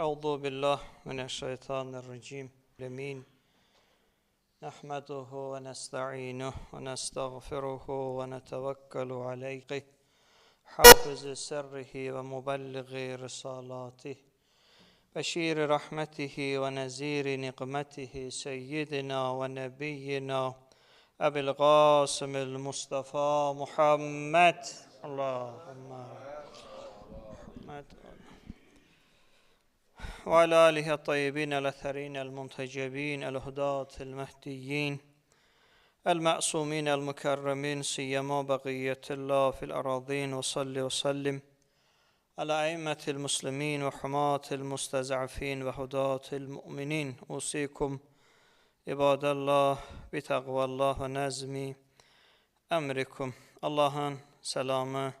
أعوذ بالله من الشيطان الرجيم. لمين نحمده ونستعينه ونستغفره ونتوكل عليه. حافظ سره ومبلغ رسالاته. بشير رحمته ونزير نقمته سيدنا ونبينا أبي القاسم المصطفى محمد. اللهم محمد. وعلى آله الطيبين الأثرين المنتجبين الهداة المهديين المعصومين المكرمين سيما بقية الله في الأراضين وصل وسلم على أئمة المسلمين وحماة المستضعفين وهداة المؤمنين. أوصيكم عباد الله بتقوى الله ونزم أمركم. Allah'ın selamı,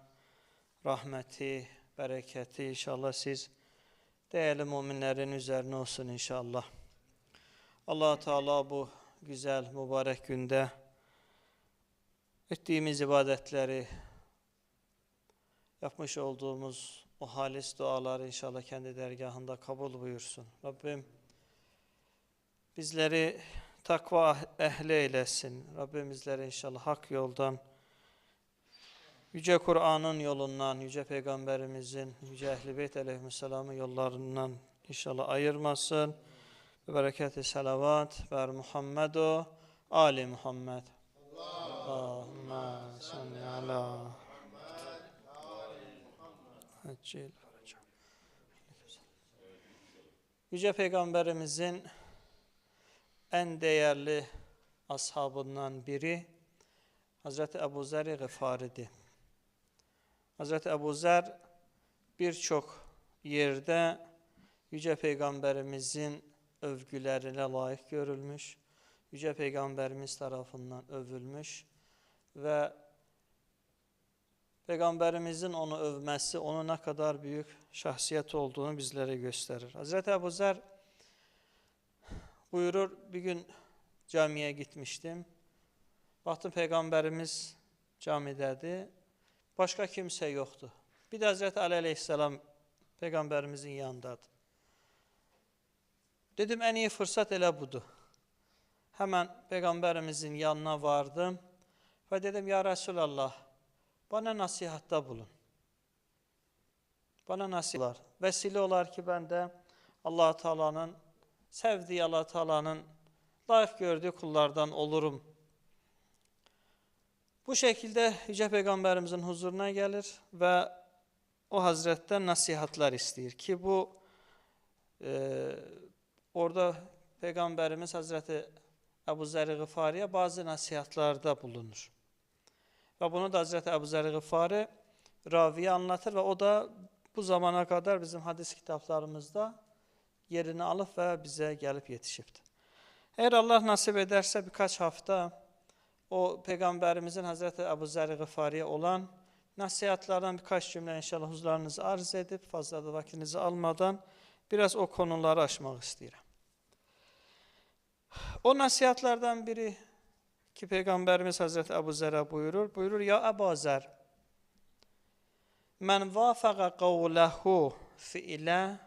rahmeti, bereketi inşallah siz değerli müminlerin üzerine olsun inşallah. allah Teala bu güzel mübarek günde ettiğimiz ibadetleri, yapmış olduğumuz o halis duaları inşallah kendi dergahında kabul buyursun. Rabbim bizleri takva ehli eylesin. Rabbim inşallah hak yoldan, Yüce Kur'an'ın yolundan, Yüce Peygamberimizin, Yüce Ehl-i Beyt Aleyhisselam'ın yollarından inşallah ayırmasın. Ve bereketi selavat ver Muhammedu Ali Muhammed. Allahümme salli ala Haccil Yüce Peygamberimizin en değerli ashabından biri Hazreti Ebu Zer-i. Hazreti Ebu Zer birçok yerde Yüce Peygamberimizin övgülerine layık görülmüş. Yüce Peygamberimiz tarafından övülmüş ve Peygamberimizin onu övmesi, onun ne kadar büyük şahsiyet olduğunu bizlere gösterir. Hazreti Ebu Zer buyurur, bir gün camiye gitmiştim. Baktım Peygamberimiz camidədir, başka kimse yoktu. Bir de Hazreti Ali Aleyhisselam Peygamberimizin yanındadır. Dedim en iyi fırsat elə budur. Hemen Peygamberimizin yanına vardım ve dedim ya Resulallah bana nasihatta bulun. Bana nasihatlar. Vesile olar ki ben de allah Teala'nın sevdiği allah Teala'nın layık gördüğü kullardan olurum. Bu şəkildə Yücə Peyğəmbərimizin huzuruna gəlir və o Hazrətdən nəsihatlar istəyir ki, bu e, orada Peyğəmbərimiz Hazrəti Əbu Zəri Qıfariyə bazı nəsihatlarda bulunur. Və bunu da Hazrəti Əbu Zəri Qıfari raviyə anlatır və o da bu zamana qədər bizim hadis kitablarımızda yerini alıb və bizə gəlib yetişibdir. Əgər Allah nasib edərsə bir kaç hafta o Peygamberimizin Hazreti Ebu Zer-i Gıfari'ye olan nasihatlardan birkaç cümle inşallah huzurlarınızı arz edip fazla da vaktinizi almadan biraz o konuları aşmak istedim. O nasihatlardan biri ki Peygamberimiz Hazreti Ebu Zer'e buyurur. Buyurur ya Ebu Zer men vafaqa kavlehu fiile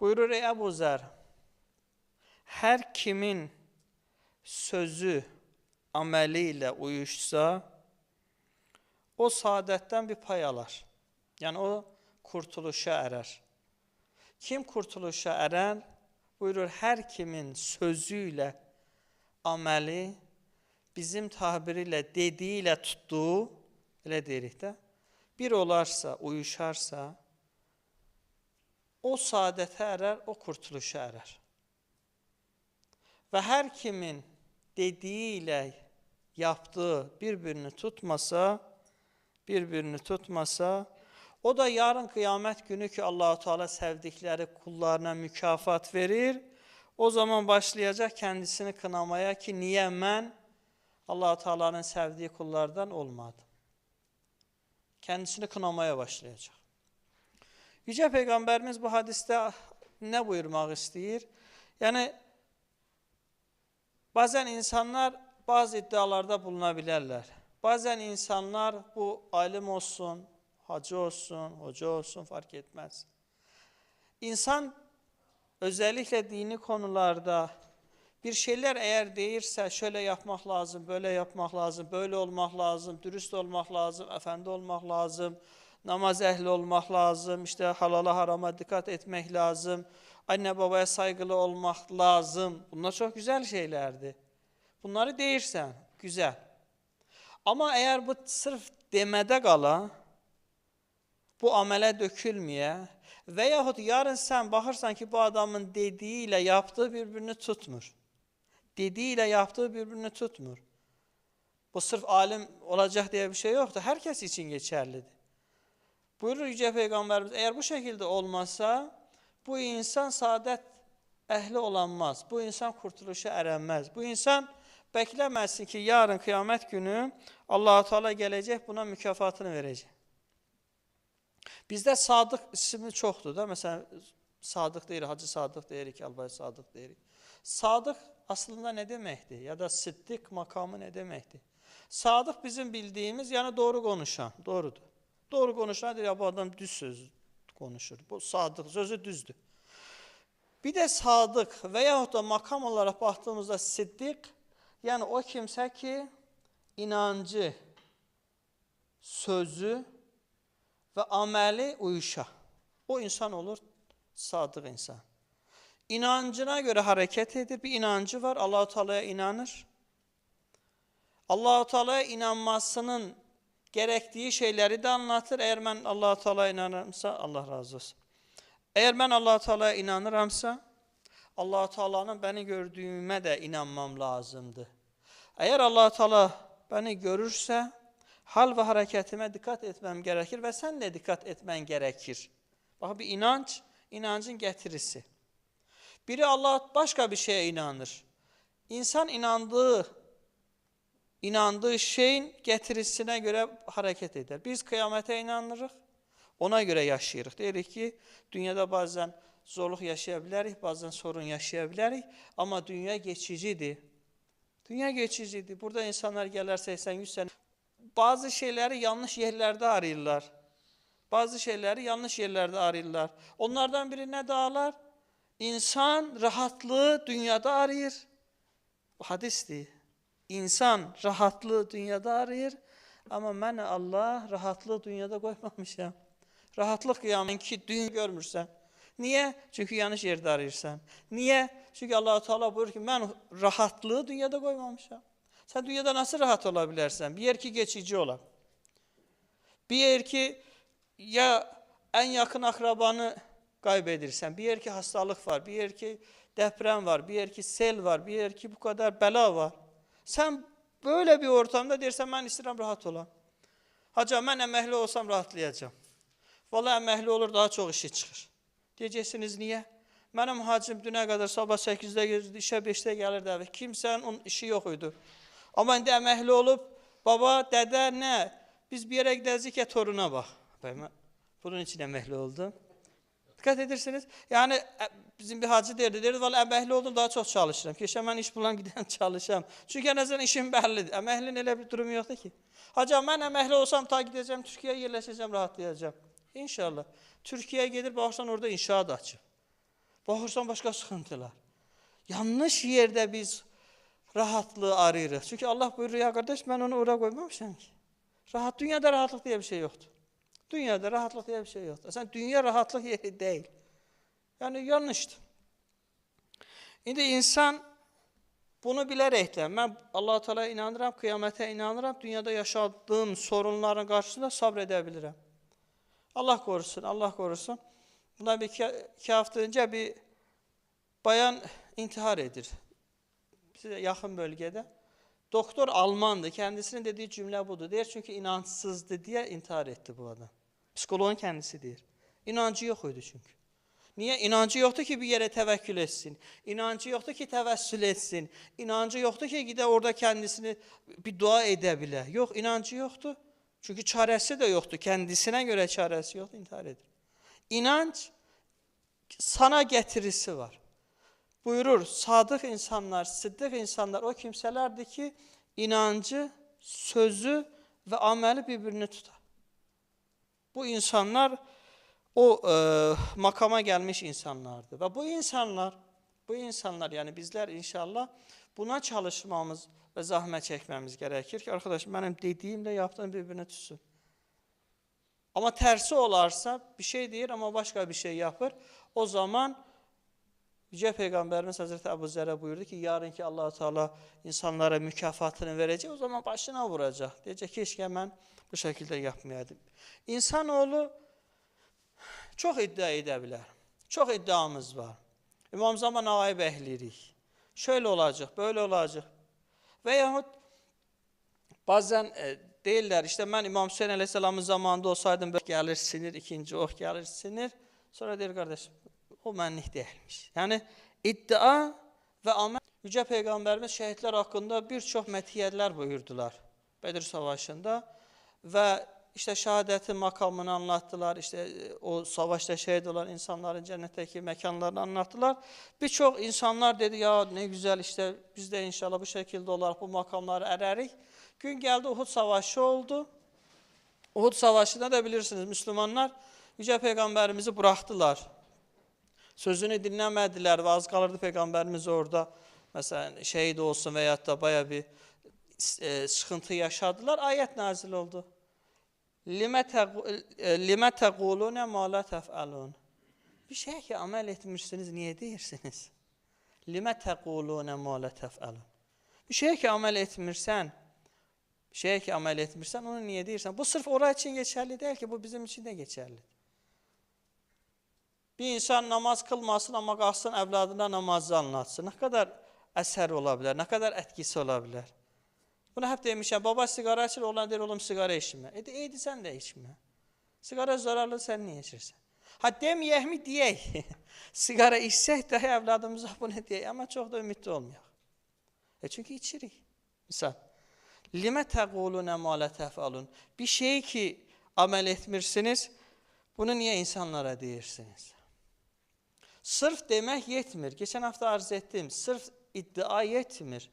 buyurur ey Ebu Zer her kimin sözü ameliyle uyuşsa o saadetten bir pay alar. Yani o kurtuluşa erer. Kim kurtuluşa erer? Buyurur her kimin sözüyle ameli bizim tabiriyle dediğiyle tuttuğu öyle deyirik de bir olarsa, uyuşarsa o saadete erer, o kurtuluşa erer. Ve her kimin dediğiyle yaptığı birbirini tutmasa, birbirini tutmasa, o da yarın kıyamet günü ki Allahu Teala sevdikleri kullarına mükafat verir. O zaman başlayacak kendisini kınamaya ki niye ben Allahu Teala'nın sevdiği kullardan olmadım. Kendisini kınamaya başlayacak. Yüce Peygamberimiz bu hadiste ne buyurmak isteyir? Yani bazen insanlar bazı iddialarda bulunabilirler. Bazen insanlar bu alim olsun, hacı olsun, hoca olsun fark etmez. insan özellikle dini konularda bir şeyler eğer değirse şöyle yapmak lazım, böyle yapmak lazım, böyle olmak lazım, dürüst olmak lazım, efendi olmak lazım, namaz ehli olmak lazım, işte halala harama dikkat etmek lazım, anne babaya saygılı olmak lazım. Bunlar çok güzel şeylerdi. Bunları değirsen güzel. Ama eğer bu sırf demede qala, bu amele dökülmeye veyahut yarın sen bakırsan ki bu adamın dediğiyle yaptığı birbirini tutmur. Dediğiyle yaptığı birbirini tutmur. Bu sırf alim olacak diye bir şey yoktu. Herkes için geçerlidir. Buyurur Yüce Peygamberimiz eğer bu şekilde olmazsa bu insan saadet ehli olanmaz. Bu insan kurtuluşa erenmez. Bu insan beklemesin ki yarın kıyamet günü allah Teala gelecek buna mükafatını verecek. Bizdə Sadıq ismi çoxdur da. Məsələn, Sadıq deyirik, Hacı Sadıq deyirik, Albay Sadıq deyirik. Sadıq aslında nə deməkdir? Ya da Siddiq makamı nə deməkdir? Sadıq bizim bildiyimiz, yəni doğru konuşan, doğrudur. Doğru konuşan ya bu adam düz söz konuşur. Bu Sadıq sözü düzdür. Bir də Sadıq və yaxud da makam olaraq baxdığımızda Siddiq, yəni o kimsə ki, inancı, sözü, ve ameli uyuşa. O insan olur sadık insan. İnancına göre hareket edir. Bir inancı var. Allahu Teala'ya inanır. Allahu Teala'ya inanmasının gerektiği şeyleri de anlatır. Eğer ben Allahu Teala'ya inanırımsa Allah razı olsun. Eğer ben Allahu Teala'ya inanıramsa Allahu Teala'nın beni gördüğüme de inanmam lazımdı. Eğer Allahu Teala beni görürse hal ve hareketime dikkat etmem gerekir ve sen de dikkat etmen gerekir. Bak bir inanç, inancın getirisi. Biri Allah başka bir şeye inanır. İnsan inandığı inandığı şeyin getirisine göre hareket eder. Biz kıyamete inanırıq, ona göre yaşayırıq. Deyirik ki, dünyada bazen zorluq yaşaya bilərik, bazen sorun yaşaya bilərik, amma dünya geçicidir. Dünya geçicidir. Burada insanlar gələr 80-100 sene bazı şeyleri yanlış yerlerde arıyorlar. Bazı şeyleri yanlış yerlerde arıyorlar. Onlardan biri ne dağlar? İnsan rahatlığı dünyada arıyor. Bu hadistir. İnsan rahatlığı dünyada arıyor. Ama ben Allah rahatlığı dünyada koymamışam. Rahatlık kıyamen ki dünya görmürsen. Niye? Çünkü yanlış yerde arıyorsan. Niye? Çünkü allah Teala buyuruyor ki ben rahatlığı dünyada koymamışam. Sen dünyada nasıl rahat olabilirsen? Bir yer ki geçici olan. Bir yer ki ya en yakın akrabanı kaybedirsen, bir yer ki hastalık var, bir yer ki deprem var, bir yer ki sel var, bir yer ki bu kadar bela var. Sen böyle bir ortamda dersen ben istedim rahat olan. Hacı ben emekli olsam rahatlayacağım. Vallahi emekli olur daha çok işi çıkır. Diyeceksiniz niye? Benim hacım düne kadar sabah 8'de gelirdi, işe 5'te gelirdi eve. Kimsenin onun işi yok idi. Ama indi əməkli olub, baba, dədə, nə? Biz bir yerə gidəcəyik ya toruna bax. Ben bunun için əməkli oldum. Dikkat edirsiniz. Yani e, bizim bir hacı derdi, derdi, valla əməkli oldum, daha çok çalışıram. Keşke mən iş bulan giden çalışam. Çünkü en azından işim bəllidir. Əməklinin elə bir durumu yoktu ki. Hacı mən əməkli olsam ta gideceğim, Türkiye'ye yerleşeceğim, rahatlayacağım. İnşallah. Türkiye'ye gelir, baxırsan orada inşaat açıb. Baxırsan başka sıkıntılar. Yanlış yerde biz rahatlığı arıyoruz. Çünkü Allah buyuruyor ya kardeş ben onu oraya koymamışım ki. Rahat, dünyada rahatlık diye bir şey yoktur. Dünyada rahatlık diye bir şey yoktur. Sen dünya rahatlık yeri değil. Yani yanlıştı. Şimdi insan bunu bilerekten ben Allah Teala inanıram, kıyamete inanıram, dünyada yaşadığım sorunların karşısında sabredebilirim. Allah korusun, Allah korusun. Bundan bir iki, hafta önce bir bayan intihar edir size yakın bölgede. Doktor Almandı. Kendisinin dediği cümle budur. Der çünkü inançsızdı diye intihar etti bu adam. Psikoloğun kendisi der. İnancı yok idi çünkü. Niye? İnancı yoktu ki bir yere tevekkül etsin. İnancı yoktu ki tevessül etsin. İnancı yoktu ki gide orada kendisini bir dua edebilir. Yok inancı yoktu. Çünkü çaresi de yoktu. Kendisine göre çaresi yoktu. intihar edir. İnanç sana getirisi var buyurur. Sadık insanlar, sıddık insanlar o kimselerdi ki inancı, sözü ve ameli birbirini tutar. Bu insanlar o e, makama gelmiş insanlardı. Ve bu insanlar, bu insanlar yani bizler inşallah buna çalışmamız ve zahmet çekmemiz gerekir ki arkadaş benim dediğimle yaptığım birbirine tutsun. Ama tersi olarsa bir şey değil ama başka bir şey yapır. O zaman Yüce Peygamberimiz Hazreti Ebu Zer'e buyurdu ki yarınki allah Teala insanlara mükafatını verecek o zaman başına vuracak. Diyecek keşke ben bu şekilde yapmayaydım. İnsanoğlu çok iddia edebilir. Çok iddiamız var. İmam Zaman ağayı behlirik. şöyle olacak, böyle olacak. Veyahut bazen e, deyirlər, işte mən İmam Hüseyin əleyhissalamın zamanında olsaydım, oh, gəlir sinir, ikinci oh, ox gəlir sinir. Sonra deyir qardaş, o mənlik deyilmiş. Yəni iddia və amel Yüce Peyğəmbərimiz şəhidlər haqqında bir çox məthiyyələr buyurdular Bedir Savaşında və işte şehadetin makamını anlattılar. İşte e, o savaşta şehit olan insanların cennetteki mekanlarını anlattılar. Birçok insanlar dedi ya ne güzel işte biz de inşallah bu şekilde olarak bu makamları ererik. Gün geldi Uhud Savaşı oldu. Uhud Savaşı'nda da bilirsiniz Müslümanlar Yüce Peygamberimizi bıraktılar. Sözünü dinlemediler ve az kalırdı Peygamberimiz orada mesela şehit olsun veyahut da baya bir e, sıkıntı yaşadılar. Ayet nazil oldu. Limə təqulunə mala təfəlun. Bir şey ki, əməl etmirsiniz, niyə deyirsiniz? Limə təqulunə mala təfəlun. Bir şey ki, əməl etmirsən, bir şey ki, əməl etmirsən, onu niyə deyirsən? Bu sırf ora üçün geçərli deyil ki, bu bizim üçün də geçərlidir. Bir insan namaz kılmasın, amma qalsın, əvladına namazı anlatsın. Nə qədər əsər ola bilər, nə qədər ətkisi ola bilər. Bunu hep demişəm, baba sigara içir, olan deyir, oğlum sigara içmə. E, eydi sən də içmə. Sigara zararlı, sən niyə içirsən? Ha deməyək mi deyək, sigara içsək də evladımıza bunu deyək, amma çox da ümidli olmayaq. E, çünki içirik. Misal, limə təqulunə malə təfalun. Bir şey ki, amel etmirsiniz, bunu niyə insanlara deyirsiniz? Sırf demək yetmir. Geçen hafta arz ettim. Sırf iddia yetmir.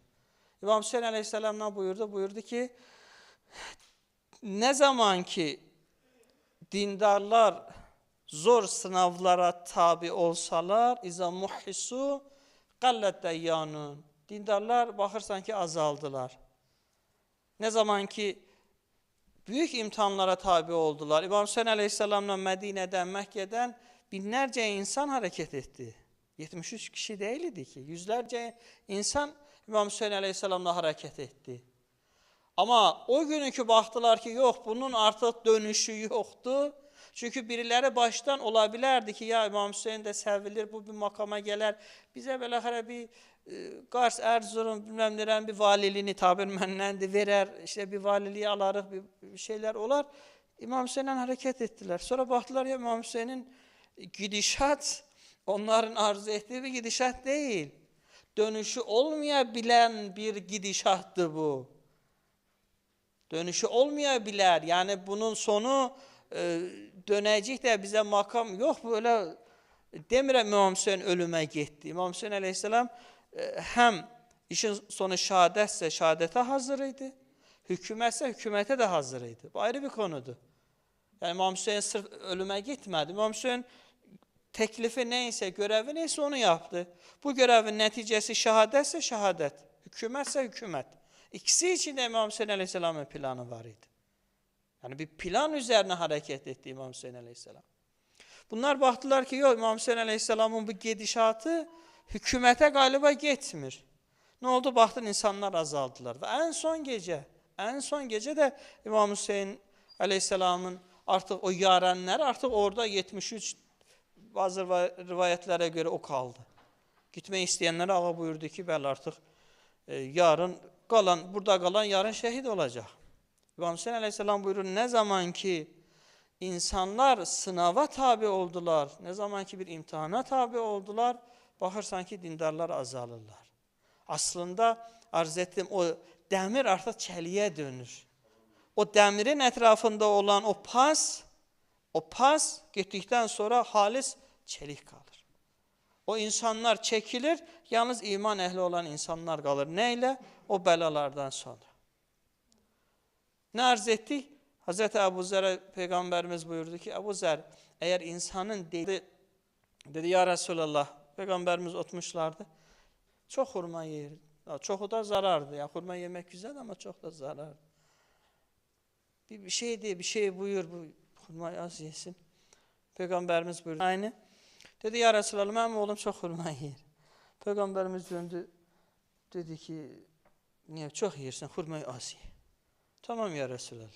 İmam Hüseyin Aleyhisselam ne buyurdu? Buyurdu ki ne zaman ki dindarlar zor sınavlara tabi olsalar iza muhisu qallat dayyanun. Dindarlar baxırsan ki azaldılar. Ne zaman ki büyük imtihanlara tabi oldular. İmam Hüseyin Aleyhisselam'la Medine'den, Mekke'den binlerce insan hareket etti. 73 kişi değildi ki. Yüzlerce insan İmam Hüseyin əleyhissalamla hərəkət etdi. Amma o günü ki, baxdılar ki, yox, bunun artıq dönüşü yoxdur. Çünki biriləri başdan ola bilərdi ki, ya İmam Hüseyin də səvilir, bu bir maqama gələr. Bizə belə xərə bir e, Qars, Ərzurum, bilməm nərən bir valiliyini tabir məndəndir, verər, işte bir valiliyi alarıq, bir şeylər olar. İmam Hüseyinlə hərəkət etdilər. Sonra baxdılar ya İmam Hüseynin gidişat onların arzu etdiyi bir gidişat deyil. Dönüşü olmayabilen bir gidişattı bu. Dönüşü olmayabilir. Yani bunun sonu e, dönecek de bize makam yok böyle demirəm İmam Hüseyin ölüme gitti. İmam Hüseyin Aleyhisselam e, hem işin sonu şehadetse şehadete hazırıydı. Hükümetse hükümete de hazırıydı. Bu ayrı bir konudu. Yani İmam Hüseyin sırf ölüme gitmedi. İmam Hüseyin teklifi neyse, görevi neyse onu yaptı. Bu görevin neticesi şehadetse şehadet, hükümetse hükümet. İkisi için de İmam Hüseyin Aleyhisselam'ın planı var idi. Yani bir plan üzerine hareket etti İmam Hüseyin Aleyhisselam. Bunlar baktılar ki yok İmam Hüseyin Aleyhisselam'ın bu gidişatı hükümete galiba gitmir. Ne oldu? Baktın insanlar azaldılar. Ve en son gece, en son gece de İmam Hüseyin Aleyhisselam'ın artık o yarenler artık orada 73 bazı rivayetlere göre o kaldı. Gitmeyi isteyenlere ağa buyurdu ki bəli artık e, yarın kalan, burada kalan yarın şehit olacak. İmam Hüseyin Aleyhisselam buyurur ne zaman ki insanlar sınava tabi oldular, ne zaman ki bir imtihana tabi oldular, baxırsan ki dindarlar azalırlar. Aslında arz ettim o demir artık çeliğe dönür. O demirin etrafında olan o pas, o pas gittikten sonra halis çelik kalır. O insanlar çekilir, yalnız iman ehli olan insanlar kalır. Neyle? O belalardan sonra. Ne arz ettik? Hz. Ebu Zer'e Peygamberimiz buyurdu ki, Ebu Zer, eğer insanın dedi, dedi ya Resulallah peygamberimiz oturmuşlardı. Çok hurma yer. Ya Çoğu da zarardı. Ya hurma yemek güzel ama çok da zarar. Bir, bir şey diye bir şey buyur bu hurmayı az yesin. Peygamberimiz buyurdu. Aynı. Dedi ya Resulallah benim oğlum çok hurma yer. Peygamberimiz döndü. Dedi ki niye çok yersin hurmayı az ye. Tamam ya Resulallah.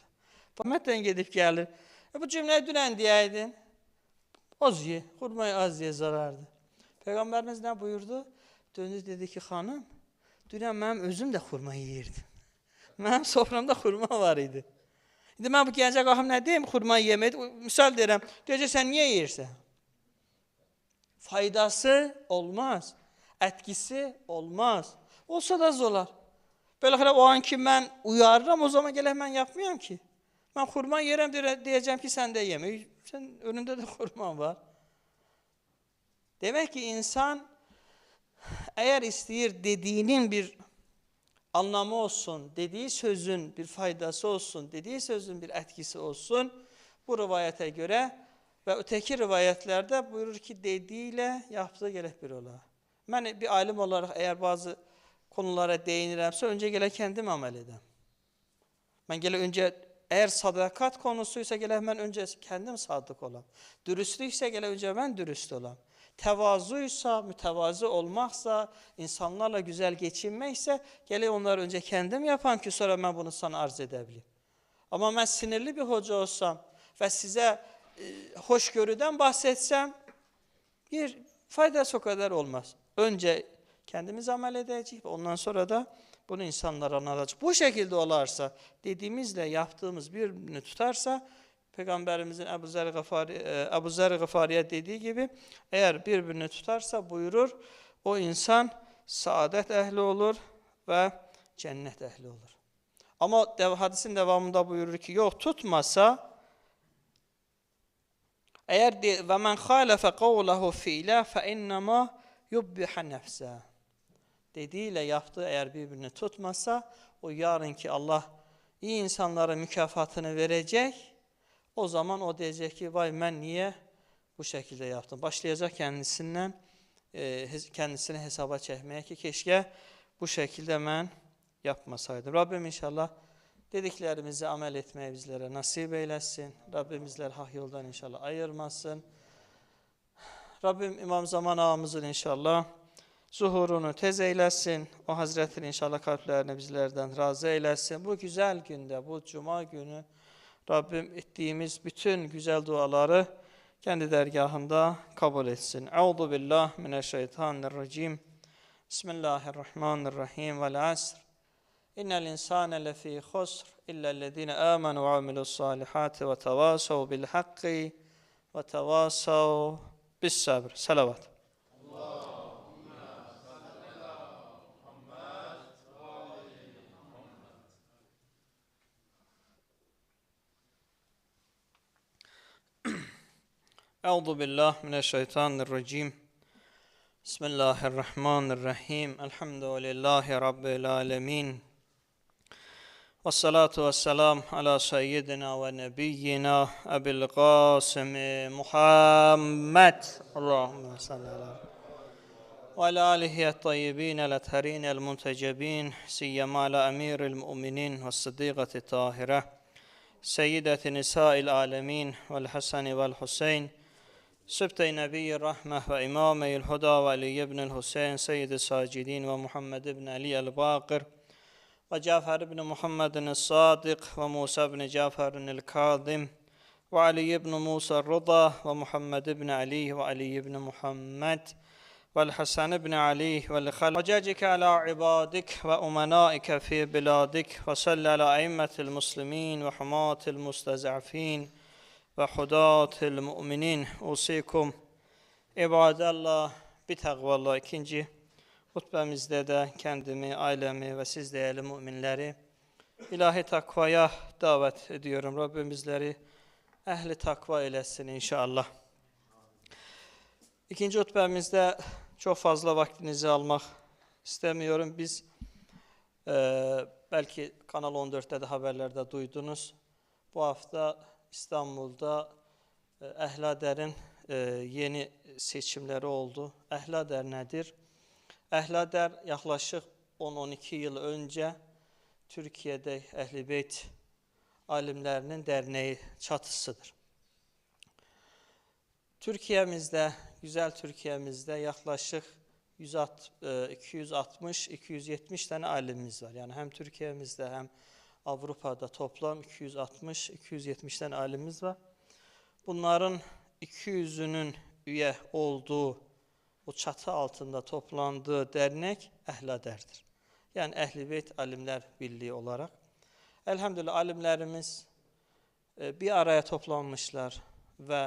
Peygamberden gidip gelir. E bu cümleyi dünen diyeydin. Az ye. Hurmayı az ye zarardı. Peygamberimiz ne buyurdu? Döndü dedi ki hanım dünən mənim özüm də xurma yeyirdim. Mənim soframda xurma var idi. İndi mən bu gəncə qalxım nə deyim xurma yemək? Misal deyirəm. Deyəcək sən niyə yeyirsən? Faydası olmaz. Etkisi olmaz. Olsa da az olar. Beləxərə o an ki mən uyarıram, o zaman gələk mən yapmayam ki. Mən xurma yerəm deyəcəm ki sən də yeme. Sən önündə də xurma var. Demek ki insan eğer isteyir dediğinin bir anlamı olsun, dediği sözün bir faydası olsun, dediği sözün bir etkisi olsun bu rivayete göre ve öteki rivayetlerde buyurur ki dediğiyle yaptığı gerek bir ola. Ben bir alim olarak eğer bazı konulara değinirəmsə önce gələ kendim amel edəm. Mən gələ önce eğer sadakat konusuysa gələ mən önce kendim sadık olam. Dürüstlüksə gələ önce mən dürüst olam tevazuysa, mütevazi olmaksa, insanlarla güzel geçinmekse, gele onları önce kendim yapam ki sonra ben bunu sana arz edebilirim. Ama ben sinirli bir hoca olsam ve size e, hoşgörüden bahsetsem, bir faydası o kadar olmaz. Önce kendimiz amel edeceğiz, ondan sonra da bunu insanlara anlatacak. Bu şekilde olarsa, dediğimizle yaptığımız birbirini tutarsa, Peygamberimizin Ebu Zer Gafari, e, Ebu Zer Gafari'ye dediği gibi eğer birbirini tutarsa buyurur o insan saadet ehli olur ve cennet ehli olur. Ama hadisin devamında buyurur ki yok tutmasa eğer ve men halefe kavlehu fiile fe innema yubbiha nefse dediğiyle yaptığı eğer birbirini tutmasa o yarınki Allah iyi insanlara mükafatını verecek o zaman o diyecek ki vay ben niye bu şekilde yaptım. Başlayacak kendisinden e, kendisini hesaba çekmeye ki keşke bu şekilde ben yapmasaydım. Rabbim inşallah dediklerimizi amel etmeye bizlere nasip eylesin. Rabbim bizleri hak yoldan inşallah ayırmasın. Rabbim İmam Zaman ağamızın inşallah zuhurunu tez eylesin. O Hazretleri inşallah kalplerini bizlerden razı eylesin. Bu güzel günde, bu cuma günü Rabbim ettiğimiz bütün güzel duaları kendi dergahında kabul etsin. Euzu billah mineşşeytanirracim. Bismillahirrahmanirrahim. Vel asr. İnnel insane lefî husr illellezîne âmenû ve amilus salihâti ve tevâsav bil hakki ve tevâsav bis sabr. Salavat. Euzu billah mineşşeytanirracim. Bismillahirrahmanirrahim. Elhamdülillahi rabbil alamin. Ve salatu ve selam ala seyyidina ve nebiyyina Ebil Qasim Muhammed. Allahümme salli ala. Ve ala alihi et-tayyibin el-etharin el-muntecebin siyyama ala emiril mu'minin ve sıdîgati tahire. Seyyideti nisa'il alemin vel Hasan vel Hüseyin. سبتي نبي الرحمة وإمامي الهدى وعلي بن الحسين سيد الساجدين ومحمد بن علي الباقر وجعفر بن محمد الصادق وموسى بن جعفر الكاظم وعلي بن موسى الرضا ومحمد بن علي وعلي بن محمد والحسن بن علي والخل وجاجك على عبادك وأمنائك في بلادك وصل على أئمة المسلمين وحماة المستزعفين ve hudatil müminin usikum ibadallah bir takvallah ikinci hutbemizde de kendimi, ailemi ve siz değerli müminleri ilahi takvaya davet ediyorum. Rabbimizleri ehli takva eylesin inşallah. İkinci hutbemizde çok fazla vaktinizi almak istemiyorum. Biz e, belki Kanal 14'te de haberlerde duydunuz. Bu hafta İstanbulda e, Əhlədərin e, yeni seçimləri oldu. Əhlədər nədir? Əhlədər yaxlaşıq 10-12 il öncə Türkiyədə Əhlibeyt alimlərinin dərnəyi çatısıdır. Türkiyəmizdə, gözəl Türkiyəmizdə yaxlaşıq 260-270 e, dənə alimimiz var. Yəni həm Türkiyəmizdə, həm Türkiyəmizdə Avrupa'da toplam 260-270'den alimiz var. Bunların 200'ünün üye olduğu bu çatı altında toplandığı dərnək Əhl-i Dərdir. Yəni Əhl-i Beyt Alimlər Birliyi olaraq. Elhamdülillah alimlərimiz e, bir araya toplanmışlar və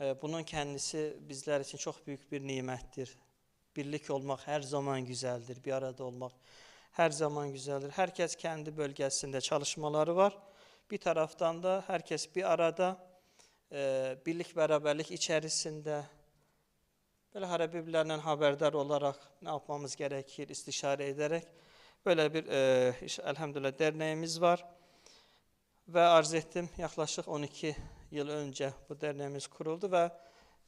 e, bunun kendisi bizlər üçün çox büyük bir nimətdir. Birlik olmaq hər zaman gözəldir, bir arada olmaq. Her zaman güzeldir. Herkes kendi bölgesinde çalışmaları var. Bir taraftan da herkes bir arada e, birlik beraberlik içerisinde böyle birbirlerinden haberdar olarak ne yapmamız gerekir istişare ederek böyle bir e, iş- elhamdülillah derneğimiz var. Ve arz ettim yaklaşık 12 yıl önce bu derneğimiz kuruldu ve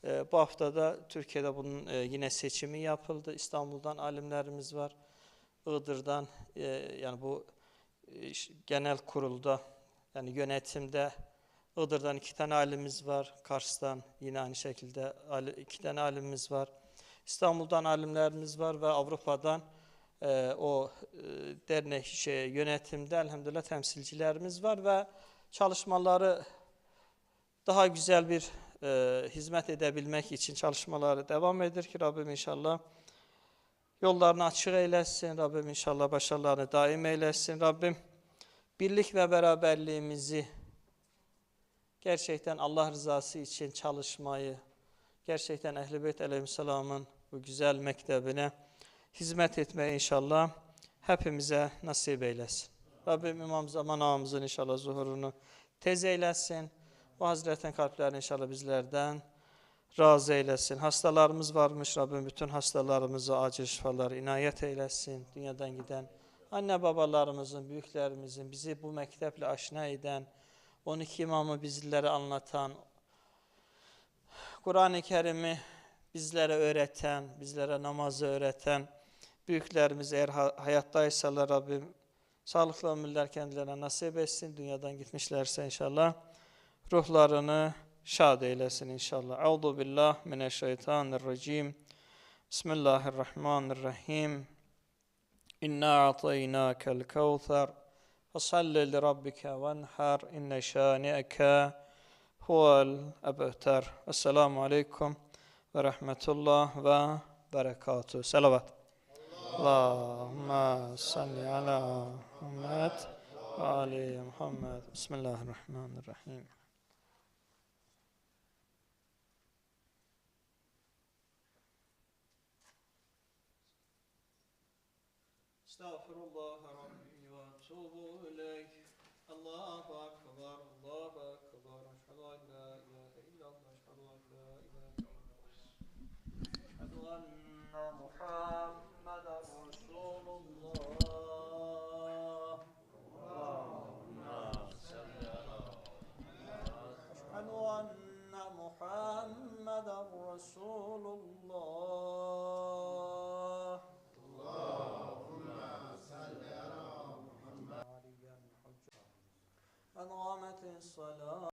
e, bu haftada Türkiye'de bunun e, yine seçimi yapıldı. İstanbul'dan alimlerimiz var. Iğdır'dan e, yani bu e, genel kurulda yani yönetimde Iğdır'dan iki tane alimimiz var. Kars'tan yine aynı şekilde iki tane alimimiz var. İstanbul'dan alimlerimiz var ve Avrupa'dan e, o e, dernek şey, yönetimde elhamdülillah temsilcilerimiz var ve çalışmaları daha güzel bir e, hizmet edebilmek için çalışmaları devam edir ki Rabbim inşallah yollarını açık eylesin. Rabbim inşallah başarılarını daim eylesin. Rabbim birlik ve beraberliğimizi gerçekten Allah rızası için çalışmayı, gerçekten Ehl-i Beyt Aleyhisselam'ın bu güzel mektebine hizmet etmeyi inşallah hepimize nasip eylesin. Rabbim İmam Zaman ağamızın inşallah zuhurunu tez eylesin. O Hazretin kalplerini inşallah bizlerden razı eylesin. Hastalarımız varmış Rabbim bütün hastalarımıza acil şifalar inayet eylesin. Dünyadan giden anne babalarımızın, büyüklerimizin bizi bu mekteple aşina eden, 12 imamı bizlere anlatan, Kur'an-ı Kerim'i bizlere öğreten, bizlere namazı öğreten büyüklerimiz eğer ha- hayattaysalar Rabbim sağlıklı ömürler kendilerine nasip etsin. Dünyadan gitmişlerse inşallah ruhlarını şad eylesin inşallah. Euzu billah mineşşeytanirracim. Bismillahirrahmanirrahim. İnna a'taynakel kevser. Fasalli li rabbike venhar. İnne şani'eke huvel ebter. Esselamu aleyküm ve rahmetullah ve berekatuhu. Selavat. Allahümme salli ala Muhammed ve ali Muhammed. Bismillahirrahmanirrahim. Estağfirullah Rabbi ve etubu ileyh. Allahu Ekber, Allahu Ekber. Eşhedü en la ilahe illallah, eşhedü en la ilahe illallah. Eşhedü enne Muhammeden Resulullah. Allahümme salli ala Eşhedü enne Muhammeden Resulullah. أنغمت الصلاة